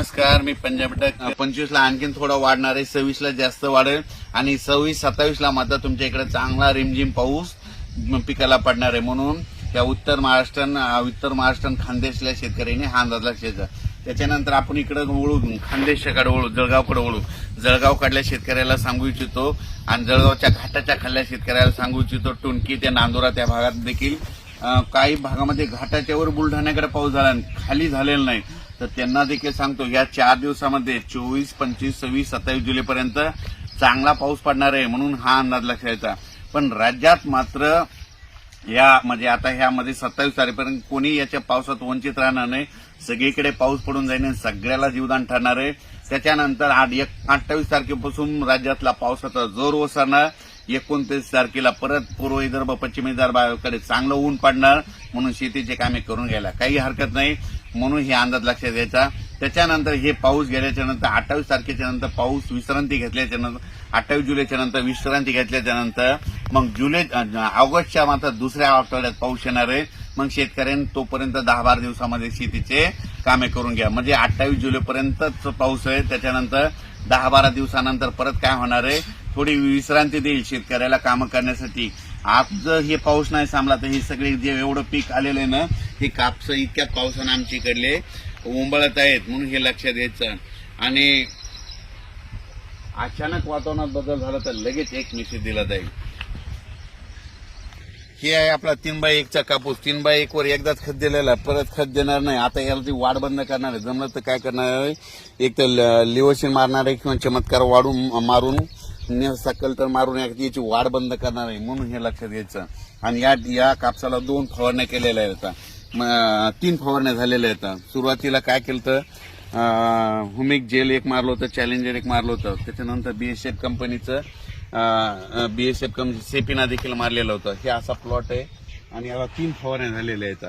नमस्कार मी पंजाब टक. पंचवीस ला आणखीन थोडा वाढणार आहे सव्वीस ला जास्त वाढेल आणि सव्वीस सत्तावीस ला मात्र तुमच्या इकडे चांगला रिमझिम पाऊस पिकाला पडणार आहे म्हणून त्या उत्तर महाराष्ट्र उत्तर महाराष्ट्र खानदेशल्या शेतकऱ्यांनी हा अंदाज लक्षाचा त्याच्यानंतर आपण इकडे वळू खानदेशाकडे वळू जळगावकडे वळू जळगावकडल्या शेतकऱ्याला सांगू इच्छितो आणि जळगावच्या घाटाच्या खाल्ल्या शेतकऱ्याला सांगू इच्छितो. टुणकी त्या नांदुरा त्या भागात देखील. काही भागामध्ये घाटाच्या वर बुलढाण्याकडे पाऊस झाला आणि खाली झालेला नाही. तर त्यांना देखील सांगतो या चार दिवसामध्ये चोवीस पंचवीस सव्वीस सत्तावीस जुलैपर्यंत चांगला पाऊस पडणार आहे म्हणून हा अंदाज लक्षायचा पण राज्यात मात्र या म्हणजे आता ह्यामध्ये सत्तावीस तारखेपर्यंत कोणी याच्या पावसात वंचित राहणार नाही. सगळीकडे पाऊस पडून जाईल आणि सगळ्याला जीवदान ठरणार आहे. त्याच्यानंतर आठ एक अठ्ठावीस तारखेपासून राज्यातला पावसाचा जोर ओसरणार. एकोणतीस तारखेला परत पूर्व विदर्भ पश्चिम विदर्भाकडे चांगलं ऊन पडणार. म्हणून शेतीचे कामे करून घ्यायला काही हरकत नाही. म्हणून हे अंदाज लक्षात द्यायचा त्याच्यानंतर हे पाऊस गेल्याच्यानंतर अठ्ठावीस तारखेच्या नंतर पाऊस विश्रांती घेतल्याच्या नंतर अठ्ठावीस जुलैच्या नंतर विश्रांती घेतल्याच्या नंतर मग जुलै ऑगस्टच्या मात्र दुसऱ्या आठवड्यात पाऊस येणार आहे. मग शेतकऱ्यांनी तोपर्यंत दहा बारा दिवसामध्ये शेतीचे कामे करून घ्या. म्हणजे अठ्ठावीस जुलैपर्यंतच पाऊस आहे. त्याच्यानंतर दहा बारा दिवसानंतर परत काय होणार आहे? थोडी विश्रांती देईल शेतकऱ्याला कामं करण्यासाठी. आज जर हे पाऊस नाही थांबला तर हे सगळे जे एवढं पीक आलेलं आहे ना हे कापसं इतक्या पावसानं आमच्या इकडले उंबळत आहेत म्हणून हे लक्षात द्यायचं. आणि अचानक वातावरणात बदल झाला तर लगेच एक मेसेज दिला जाईल. हे आहे आपला तीन बाय एकचा कापूस. तीन बाय एक वर एकदाच खत दिलेला परत खत देणार नाही. आता याला ती वाढ बंद करणार आहे. जमलं तर काय करणार आहे? एक तर लिवोशिन मारणार आहे किंवा चमत्कार वाढून मारून सकल तर मारून याची वाढ बंद करणार आहे. म्हणून हे लक्षात घ्यायचं आणि या या कापसाला दोन फवारण्या केलेल्या आहेत आता. तीन फवारण्या झालेल्या आहेत. सुरुवातीला काय केलं तर हुमिक जेल एक मारलं होतं चॅलेंजर एक मारलं होतं. त्याच्यानंतर बीएसएफ कंपनीचं बीएसएफ कंपनी सेपिना देखील मारलेलं होतं. हे असा प्लॉट आहे. आणि याला तीन फवारण्या झालेल्या आहेत.